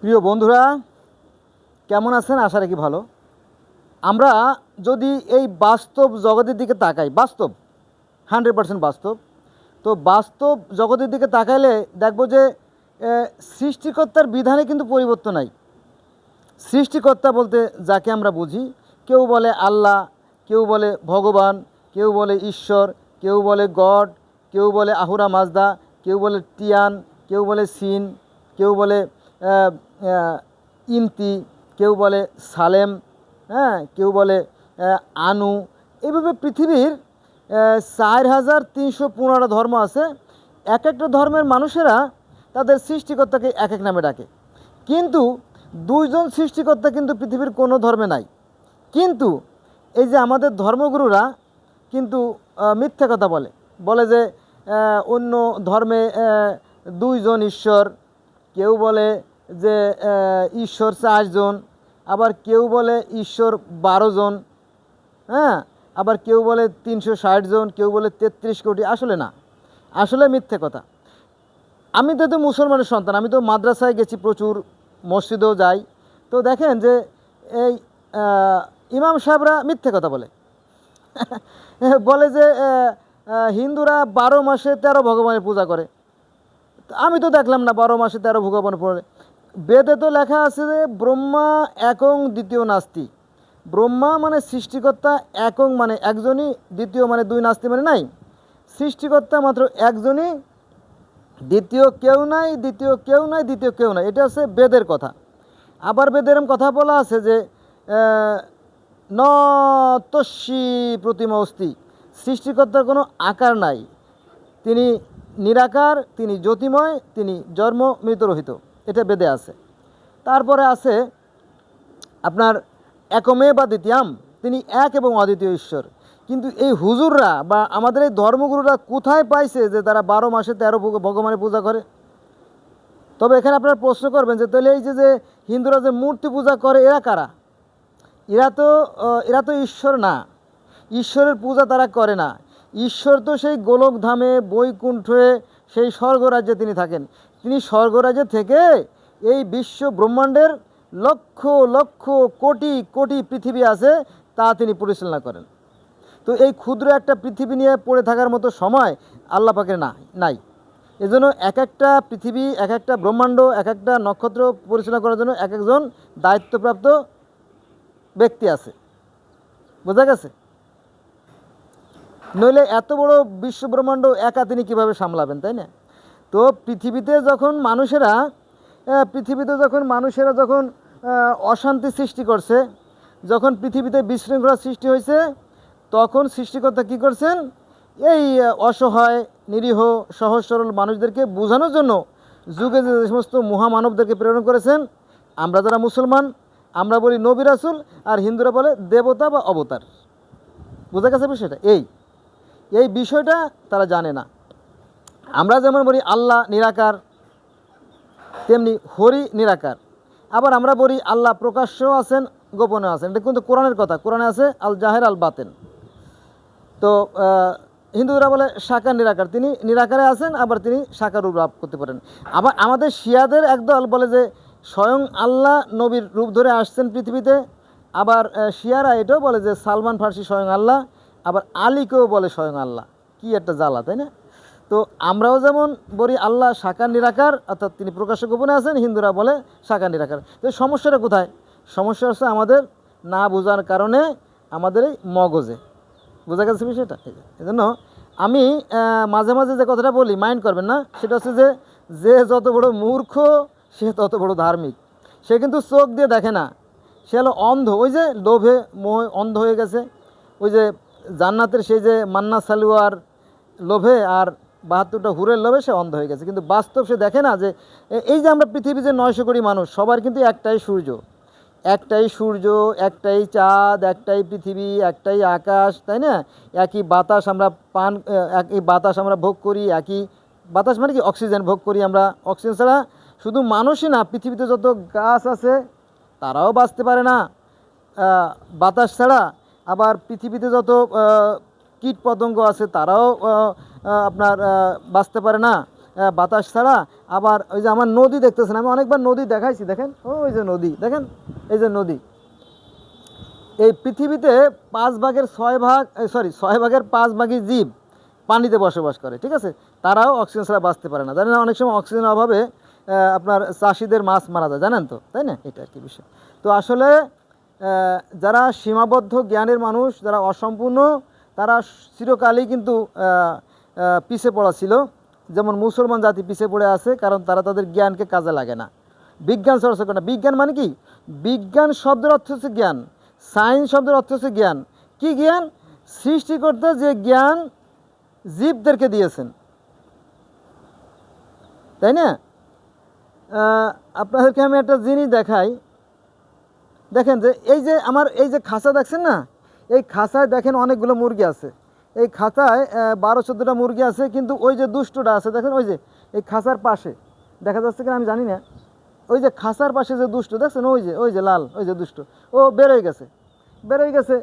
প্রিয় বন্ধুরা, কেমন আছেন? আশা রাখি ভালো। আমরা যদি এই বাস্তব জগতের দিকে তাকাই, বাস্তব, হান্ড্রেড পার্সেন্ট বাস্তব, তো বাস্তব জগতের দিকে তাকাইলে দেখব যে সৃষ্টিকর্তার বিধানে কিন্তু পরিবর্তন নাই। সৃষ্টিকর্তা বলতে যাকে আমরা বুঝি, কেউ বলে আল্লাহ, কেউ বলে ভগবান, কেউ বলে ঈশ্বর, কেউ বলে গড, কেউ বলে আহুরা মাজদা, কেউ বলে টিয়ান কেউ বলে সিন, কেউ বলে ইমতি, কেউ বলে সালেম হ্যাঁ কেউ বলে আনু এইভাবে পৃথিবীর চার হাজার তিনশো পনেরোটা ধর্ম আছে। এক একটা ধর্মের মানুষেরা তাদের সৃষ্টিকর্তাকে এক এক নামে ডাকে। কিন্তু দুইজন সৃষ্টিকর্তা কিন্তু পৃথিবীর কোনো ধর্মে নাই। কিন্তু এই যে আমাদের ধর্মগুরুরা কিন্তু মিথ্যা কথা বলে। বলে যে অন্য ধর্মে দুইজন ঈশ্বর, কেউ বলে যে ঈশ্বর চারজন আবার কেউ বলে ঈশ্বর বারো জন হ্যাঁ? আবার কেউ বলে তিনশো ষাট জন, কেউ বলে তেত্রিশ কোটি, আসলে না। আসলে মিথ্যে কথা। আমি তো তো মুসলমানের সন্তান, আমি তো মাদ্রাসায় গেছি প্রচুর, মসজিদেও যাই। তো দেখেন যে, এই ইমাম সাহেবরা মিথ্যে কথা বলে। বলে যে হিন্দুরা বারো মাসে তেরো ভগবানের পূজা করে। আমি তো দেখলাম না বারো মাসে তেরো ভগবান পড়ে বেদে তো লেখা আছে যে ব্রহ্মা একং দ্বিতীয় নাস্তি। ব্রহ্মা মানে সৃষ্টিকর্তা একং মানে একজনই, দ্বিতীয় মানে দুই নাস্তি মানে নাই। সৃষ্টিকর্তা মাত্র একজনই, দ্বিতীয় কেউ নাই, দ্বিতীয় কেউ নাই, দ্বিতীয় কেউ নাই। এটা হচ্ছে বেদের কথা। আবার বেদের কথা বলা আছে যে ন তস্যি প্রতিমা অস্তি। সৃষ্টিকর্তার কোনো আকার নাই। তিনি নিরাকার, তিনি জ্যোতিময়, তিনি জন্ম মৃতরহিত এটা বেদে আছে। তারপরে আছে আপনার একমে বা দ্বিতীয়াম, তিনি এক এবং অদ্বিতীয় ঈশ্বর। কিন্তু এই হুজুররা বা আমাদের এই ধর্মগুরুরা কোথায় পাইছে যে তারা বারো মাসে তেরো ভগবানের পূজা করে? তবে এখানে আপনারা প্রশ্ন করবেন যে, তাহলে এই যে হিন্দুরা যে মূর্তি পূজা করে, এরা কারা? এরা তো এরা তো ঈশ্বর না। ঈশ্বরের পূজা তারা করে না। ঈশ্বর তো সেই গোলকধামে, বৈকুণ্ঠে, সেই স্বর্গরাজ্যে তিনি থাকেন। তিনি স্বর্গরাজ্য থেকে এই বিশ্ব ব্রহ্মাণ্ডের লক্ষ লক্ষ, কোটি কোটি পৃথিবী আছে তা তিনি পরিচালনা করেন। তো এই ক্ষুদ্র একটা পৃথিবী নিয়ে পড়ে থাকার মতো সময় আল্লাহ পাকের না, নাই। এজন্য এক একটা পৃথিবী এক একটা ব্রহ্মাণ্ড এক একটা নক্ষত্র পরিচালনা করার জন্য এক একজন দায়িত্বপ্রাপ্ত ব্যক্তি আছে। বোঝা গেছে? নইলে এত বড় বিশ্ব ব্রহ্মাণ্ড একা তিনি কীভাবে সামলাবেন, তাই না? তো পৃথিবীতে যখন মানুষেরা পৃথিবীতে যখন মানুষেরা যখন অশান্তি সৃষ্টি করছে, যখন পৃথিবীতে বিশৃঙ্খলা সৃষ্টি হয়েছে, তখন সৃষ্টিকর্তা কী করছেন? এই অসহায়, নিরীহ, সহজ, সরল মানুষদেরকে বোঝানোর জন্য যুগে যে সমস্ত মহামানবদেরকে প্রেরণ করেছেন, আমরা যারা মুসলমান, আমরা বলি নবী রাসুল, আর হিন্দুরা বলে দেবতা বা অবতার। বোঝা গেছে বিষয়টা? এই এই বিষয়টা তারা জানে না। আমরা যেমন বলি আল্লাহ নিরাকার, তেমনি হরি নিরাকার। আবার আমরা বলি আল্লাহ প্রকাশ্যও আছেন, গোপনেও আছেন। এটা কিন্তু কোরআনের কথা। কোরআনে আছে আল জাহের আল বাতেন। তো হিন্দুরা বলে সাকার নিরাকার। তিনি নিরাকারে আছেন, আবার তিনি সাকার রূপ লাভ করতে পারেন। আবার আমাদের শিয়াদের একদল বলে যে স্বয়ং আল্লাহ নবীর রূপ ধরে আসছেন পৃথিবীতে। আবার শিয়ারা এটাও বলে যে সালমান ফার্সি স্বয়ং আল্লাহ, আবার আলীকেও বলে স্বয়ং আল্লাহ। কি একটা জ্বালা, তাই না? তো আমরাও যেমন বলি আল্লাহ সাকার নিরাকার, অর্থাৎ তিনি প্রকাশ্য গোপনে আছেন, হিন্দুরা বলে সাকার নিরাকার। তো সমস্যাটা কোথায়? সমস্যা হচ্ছে আমাদের না বোঝার কারণে আমাদের এই মগজে। বোঝা গেছে বিষয়টা? এই জন্য আমি মাঝে মাঝে যে কথাটা বলি, মাইন্ড করবেন না, সেটা হচ্ছে যে যে যত বড় মূর্খ, সে তত বড় ধার্মিক। সে কিন্তু চোখ দিয়ে দেখে না। সে হলো অন্ধ। ওই যে লোভে মোহ অন্ধ হয়ে গেছে। ওই যে জান্নাতের সেই যে মান্না সালুয়ার লোভে আর বাহাত্তরটা হুরের লোভে সে অন্ধ হয়ে গেছে। কিন্তু বাস্তব সে দেখে না যে এই যে আমরা পৃথিবী যে নয়শো কোটি মানুষ, সবার কিন্তু একটাই সূর্য। একটাই সূর্য, একটাই চাঁদ, একটাই পৃথিবী, একটাই আকাশ, তাই না? একই বাতাস আমরা পান একই বাতাস আমরা ভোগ করি, একই বাতাস মানে কি? অক্সিজেন ভোগ করি আমরা। অক্সিজেন ছাড়া শুধু মানুষই না, পৃথিবীতে যত গাছ আছে, তারাও বাঁচতে পারে না। বাতাস ছাড়া আবার পৃথিবীতে যত কীট পতঙ্গ আছে, তারাও আপনার বাঁচতে পারে না বাতাস ছাড়া। আবার ওই যে আমার নদী দেখতেছেন, আমি অনেকবার নদী দেখাইছি, দেখেন? ও ওই যে নদী, দেখেন? এই যে নদী। এই পৃথিবীতে পাঁচ ভাগের ছয় ভাগ সরি ছয় ভাগের পাঁচ ভাগই জীব পানিতে বসবাস করে, ঠিক আছে? তারাও অক্সিজেন ছাড়া বাঁচতে পারে না। জানেন অনেক সময় অক্সিজেনের অভাবে আপনার চাষিদের মাছ মারা যায়, জানেন তো? তাই না? এটা আর কি বিষয়। তো আসলে যারা সীমাবদ্ধ জ্ঞানের মানুষ, যারা অসম্পূর্ণ, তারা চিরকালই কিন্তু পিছে পড়া ছিল। যেমন মুসলমান জাতি পিছে পড়ে আছে, কারণ তারা তাদের জ্ঞানকে কাজে লাগে না। বিজ্ঞান চর্চা করে না বিজ্ঞান মানে কি? বিজ্ঞান শব্দের অর্থ হচ্ছে জ্ঞান। সায়েন্স শব্দের অর্থ হচ্ছে জ্ঞান। কি জ্ঞান? সৃষ্টিকর্তা যে জ্ঞান জীবদেরকে দিয়েছেন। তাই না? আপনাদেরকে আমি একটা জিনিস দেখাই। দেখেন যে এই যে আমার এই যে খাঁচা দেখছেন না? এই খাঁচায় দেখেন অনেকগুলো মুরগি আছে। এই খাঁচায় বারো চোদ্দোটা মুরগি আছে, কিন্তু ওই যে দুষ্টটা আছে, দেখেন ওই যে, এই খাঁচার পাশে। দেখা যাচ্ছে কিনা আমি জানি না। ওই যে খাঁচার পাশে যে দুষ্ট, দেখছেন? ওই যে ওই যে লাল, ওই যে দুষ্ট। ও বেরোয় গেছে। বেরোয় গেছে।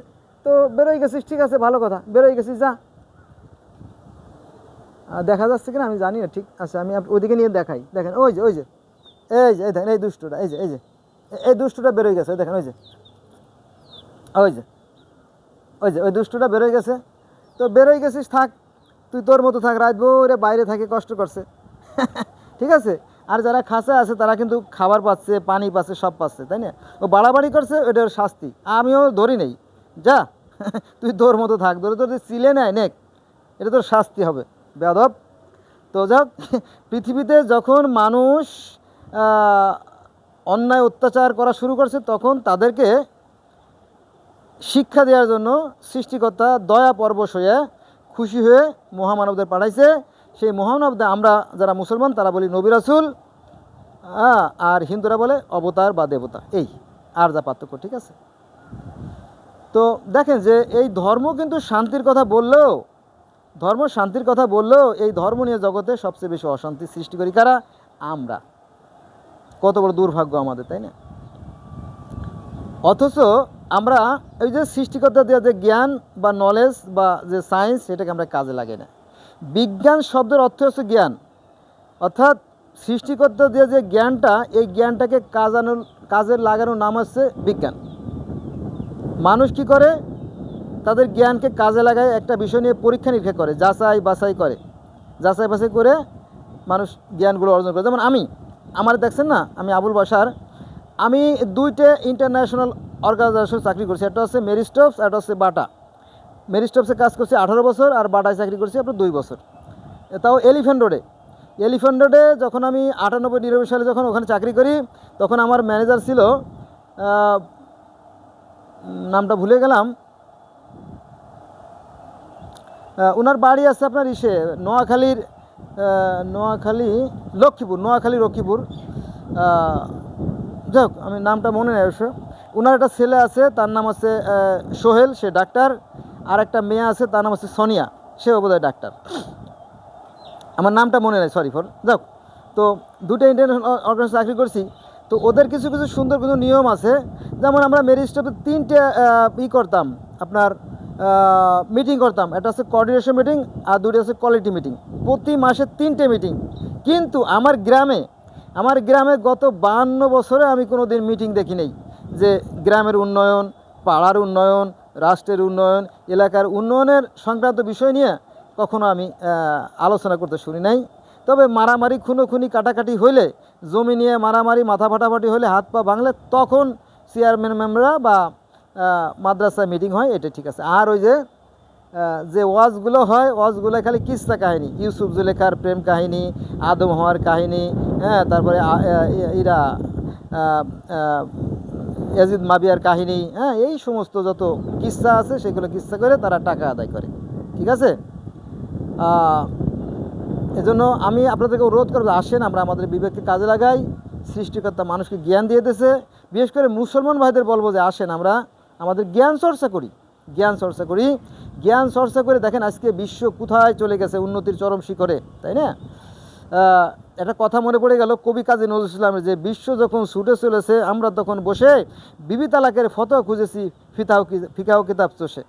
তো বেরোয় গেছিস, ঠিক আছে, ভালো কথা। বেরোয় গেছিস, যা। দেখা যাচ্ছে কিনা আমি জানি না, ঠিক আছে, আমি ওদিকে নিয়ে দেখাই। দেখেন, ওই যে ওই যে। এই যে, এই দেখেন, এই দুষ্টটা, এই যে এই যে। এই দুষ্টটা বেরোয় গেছে, দেখেন, ওই যে। ওই যে ওই যে, ওই দুষ্টটা বেরোয় গেছে। তো বেরোয় গেছিস থাক। তুই তোর মতো থাক রাত ভোরে বাইরে থাকে কষ্ট করছে। ঠিক আছে? আর যারা খাসে আছে তারা কিন্তু খাবার পাচ্ছে পানি পাচ্ছে সব পাচ্ছে তাই না? ও বাড়াবাড়ি করছে ওটার শাস্তি। আমিও ধরি নেই। যা তুই তোর মতো থাক। ধরে তোর চিলে নেয় নেক এটা তোর শাস্তি হবে। বেদব তো যাক পৃথিবীতে যখন মানুষ অন্যায় অত্যাচার করা শুরু করছে তখন তাদেরকে শিক্ষা দেওয়ার জন্য সৃষ্টিকর্তা দয়া পরবশ হয়ে খুশি হয়ে মহামানবদের পাঠাইছে। সেই মহামানবদের আমরা যারা মুসলমান, তারা বলি নবী রাসুল আর হিন্দুরা বলে অবতার বা দেবতা। এই, আর যা পার্থক্য, ঠিক আছে? তো দেখেন যে এই ধর্ম কিন্তু শান্তির কথা বললেও, ধর্ম শান্তির কথা বললেও এই ধর্ম নিয়ে জগতে সবচেয়ে বেশি অশান্তি সৃষ্টি করি কারা? আমরা। কত বড় দুর্ভাগ্য আমাদের, তাই না? অথচ আমরা এই যে সৃষ্টিকর্তা দেওয়া যে জ্ঞান বা নলেজ বা যে সায়েন্স সেটাকে আমরা কাজে লাগাই না। বিজ্ঞান শব্দের অর্থ হচ্ছে জ্ঞান। অর্থাৎ সৃষ্টিকর্তা দিয়ে যে জ্ঞানটা, এই জ্ঞানটাকে কাজানো কাজে লাগানোর নাম হচ্ছে বিজ্ঞান। মানুষ কি করে? তাদের জ্ঞানকে কাজে লাগায়, একটা বিষয় নিয়ে পরীক্ষা নিরীক্ষা করে, যাচাই বাছাই করে। যাচাই বাছাই করে মানুষ জ্ঞানগুলো অর্জন করে। যেমন আমি, আমার দেখছেন না, আমি আবুল বাসার আমি দুইটা ইন্টারন্যাশনাল অর্গানাইজেশন চাকরি করছি। একটা হচ্ছে মেরিস্টপস একটা হচ্ছে বাটা। মেরিস্টপসে কাজ করছি আঠারো বছর আর বাটায় চাকরি করছি আপনার দুই বছর। তাও এলিফ্যান্ট রোডে। এলিফ্যান্ট রোডে যখন আমি আটানব্বই, নিরানব্বই সালে যখন ওখানে চাকরি করি, তখন আমার ম্যানেজার ছিল নামটা ভুলে গেলাম। ওনার বাড়ি আছে আপনার ইসে, নোয়াখালীর নোয়াখালী, লক্ষ্মীপুর নোয়াখালী, লক্ষ্মীপুর। যাই হোক, আমি নামটা মনে নেই অবশ্য। ওনার একটা ছেলে আছে, তার নাম আছে সোহেল, সে ডাক্তার। আর একটা মেয়ে আছে, তার নাম হচ্ছে সোনিয়া, সেও বোধহয় ডাক্তার। আমার নামটা মনে নেই সরি ফর যাক, তো দুটো ইন্টারন্যাশনাল অর্গানাইজেশন চাকরি করছি। তো ওদের কিছু কিছু সুন্দর, কিছু নিয়ম আছে। যেমন আমরা মেরিস্টপে তিনটে ই করতাম, আপনার মিটিং করতাম। একটা হচ্ছে কোঅর্ডিনেশন মিটিং আর দুটো হচ্ছে কোয়ালিটি মিটিং প্রতি মাসে তিনটে মিটিং কিন্তু আমার গ্রামে আমার গ্রামে গত বাহান্ন বছরে আমি কোনো দিন মিটিং দেখি নেই যে গ্রামের উন্নয়ন, পাড়ার উন্নয়ন, রাষ্ট্রের উন্নয়ন, এলাকার উন্নয়নের সংক্রান্ত বিষয় নিয়ে কখনো আমি আলোচনা করতে শুনি নাই। তবে মারামারি, খুনোখুনি, কাটাকাটি হইলে, জমি নিয়ে মারামারি মাথা ফাটাফাটি হলে হাত পা ভাঙলে তখন চেয়ারম্যান মেম্বাররা বা মাদ্রাসায় মিটিং হয়, এটা ঠিক আছে। আর ওই যে যে ওয়াজগুলো হয়, ওয়াজগুলো খালি কিস্তা কাহিনী? ইউসুফ জুলেখার প্রেম কাহিনী, আদম হওয়ার কাহিনী হ্যাঁ তারপরে, আ- ইয়াজিদ মাবিয়ার কাহিনী হ্যাঁ এই সমস্ত যত কিস্সা আছে সেগুলো কিস্সা করে তারা টাকা আদায় করে, ঠিক আছে? এজন্য আমি আপনাদেরকে অনুরোধ করব, আসেন, আমরা আমাদের বিবেককে কাজে লাগাই, সৃষ্টিকর্তা মানুষকে জ্ঞান দিয়ে দিয়েছে, বিশেষ করে মুসলমান ভাইদের বলব যে আসেন আমরা, আমাদের জ্ঞান চর্চা করি, জ্ঞান চর্চা করি, জ্ঞান চর্চা করে দেখেন আজকে বিশ্ব কোথায় চলে গেছে, উন্নতির চরম শিখরে, তাই না? একটা কথা মনে পড়ে গেল। কবি কাজী নজরুল ইসলামের যে বিশ্ব যখন ছুটে চলেছে, আমরা তখন বসে বিবি তালাকের ফটো খুঁজেছি ফিতাও ফিকাও কিতাব চষে।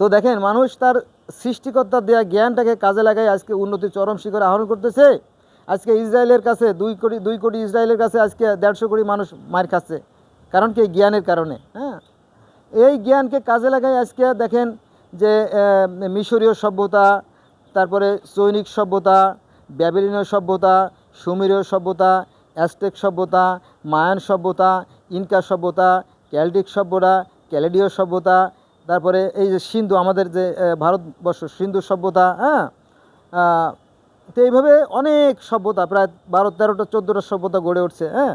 তো দেখেন, মানুষ তার সৃষ্টিকর্তার দেওয়া জ্ঞানটাকে কাজে লাগায় আজকে উন্নতির চরম শিখরে আহরণ করতেছে। আজকে ইসরায়েলের কাছে দুই কোটি দুই কোটি ইসরায়েলের কাছে আজকে দেড়শো কোটি মানুষ মার খাচ্ছে। কারণ কি? জ্ঞানের কারণে হ্যাঁ? এই জ্ঞানকে কাজে লাগাই আজকে দেখেন যে মিশরীয় সভ্যতা তারপরে সৈনিক সভ্যতা, ব্যাবিলিনীয় সভ্যতা, সুমেরীয় সভ্যতা অ্যাস্টেক সভ্যতা, মায়ান সভ্যতা, ইনকা সভ্যতা, ক্যালটিক সভ্যতা, ক্যালেডীয় সভ্যতা, তারপরে এই যে সিন্ধু, আমাদের যে ভারতবর্ষ, সিন্ধু সভ্যতা হ্যাঁ? তো এইভাবে অনেক সভ্যতা, প্রায় বারো, তেরোটা, চোদ্দোটা সভ্যতা গড়ে উঠছে হ্যাঁ?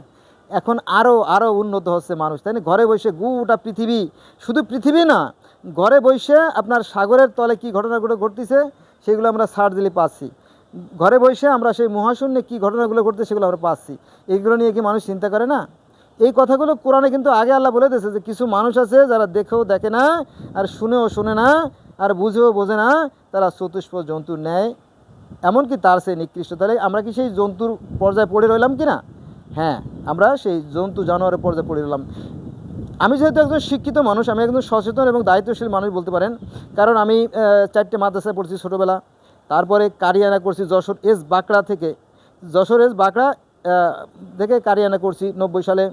এখন আরও আরও উন্নত হচ্ছে মানুষ, তাই না? ঘরে বসে গোটা পৃথিবী, শুধু পৃথিবী না, ঘরে বসে আপনার সাগরের তলে কি ঘটনাগুলো ঘটতেছে? সেগুলো আমরা সার্চ দিলে পাচ্ছি। ঘরে বসে আমরা সেই মহাশূন্যে কী ঘটনাগুলো ঘটছে সেগুলো আমরা পাচ্ছি। এইগুলো নিয়ে কি মানুষ চিন্তা করে না? এই কথাগুলো কোরআনে কিন্তু আগে আল্লাহ বলে দিয়েছে যে কিছু মানুষ আছে যারা দেখেও দেখে না, আর শুনেও শুনে না, আর বুঝেও বোঝে না, তারা চতুষ্প জন্তুর ন্যায় এমনকি তার সেই নিকৃষ্ট তাহলে আমরা কি সেই জন্তুর পর্যায়ে পড়ে রইলাম কি না হ্যাঁ আমরা সেই জন্তু জানোয়ারের পর্যায়ে পড়ে রইলাম। আমি যেহেতু একজন শিক্ষিত মানুষ, আমি একজন সচেতন এবং দায়িত্বশীল মানুষ বলতে পারেন, কারণ আমি চারটে মাদ্রাসায় পড়ছি ছোটোবেলা, তারপরে কারিয়ানা করছি যশোর এস বাঁকড়া থেকে। যশোর এস বাঁকড়া থেকে কারিয়ানা করছি নব্বই সালে।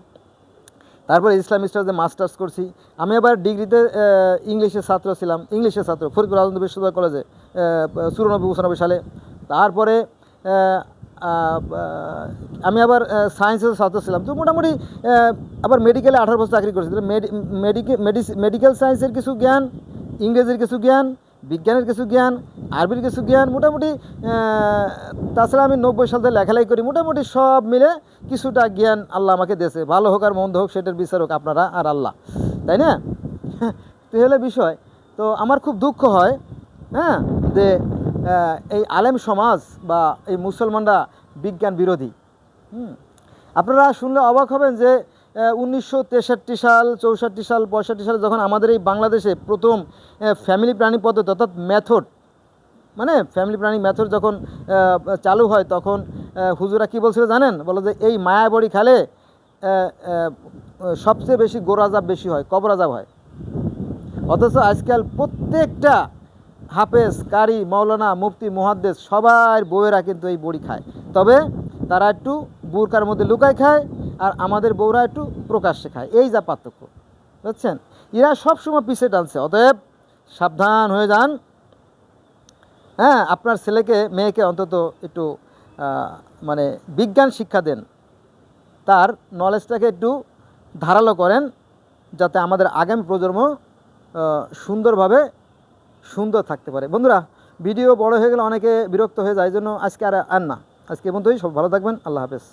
তারপরে ইসলাম স্টাডিজে মাস্টার্স করছি। আমি আবার ডিগ্রিতে ইংলিশের ছাত্র ছিলাম ইংলিশের ছাত্র ফরিদপুর রাজেন্দ্র বিশ্ববিদ্যালয় কলেজে চুরানব্বই, পঁচানব্বই সালে। তারপরে আমি আবার সায়েন্সের ছাত্র ছিলাম। তো মোটামুটি আবার মেডিকেলে আঠারো বছর চাকরি করেছি। মেডিকেল সায়েন্সের কিছু জ্ঞান, ইংরেজির কিছু জ্ঞান, বিজ্ঞানের কিছু জ্ঞান, আরবির কিছু জ্ঞান, মোটামুটি তাছাড়া আমি নব্বই সাল থেকে লেখালেখি করি। মোটামুটি সব মিলে কিছুটা জ্ঞান আল্লাহ আমাকে দিয়েছে। ভালো হোক আর মন্দ হোক, সেটার বিচার হোক আপনারা আর আল্লাহ। তাই না? তো হলে বিষয়। তো আমার খুব দুঃখ হয় হ্যাঁ যে এই আলেম সমাজ বা এই মুসলমানরা বিজ্ঞান বিরোধী। আপনারা শুনলে অবাক হবেন যে উনিশশো তেষট্টি সাল, চৌষট্টি সাল, পঁয়ষট্টি সালে যখন আমাদের এই বাংলাদেশে প্রথম ফ্যামিলি প্ল্যানিং পদ্ধতি অর্থাৎ মেথড মানে ফ্যামিলি প্ল্যানিং মেথড যখন চালু হয় তখন হুজুরা কি বলছিল জানেন? বলো যে, এই মায়াবড়ি খালে সবচেয়ে বেশি গোরাজাব বেশি হয় কবরাজাব হয়। অথচ আজকাল প্রত্যেকটা হাফেজ, কারি মৌলানা মুফতি, মুহাদ্দেস সবার বউয়েরা কিন্তু এই বড়ি খায়। তবে তারা একটু বুরকার মধ্যে লুকায় খায় আর আমাদের বউরা একটু প্রকাশ্যে খায়। এই যা পার্থক্য, বুঝছেন? এরা সবসময় পিছিয়ে টানছে, অতএব সাবধান হয়ে যান। হ্যাঁ আপনার ছেলেকে, মেয়েকে অন্তত একটু মানে বিজ্ঞান শিক্ষা দেন। তার নলেজটাকে একটু ধারালো করেন, যাতে আমাদের আগামী প্রজন্ম সুন্দরভাবে সুন্দর থাকতে পারে। বন্ধুরা, ভিডিও বড় হয়ে গেলে অনেকে বিরক্ত হয়ে যায় জন্য আজকে আর আর না। আজকে বন্ধুই সব ভালো থাকবেন, আল্লাহ হাফেজ।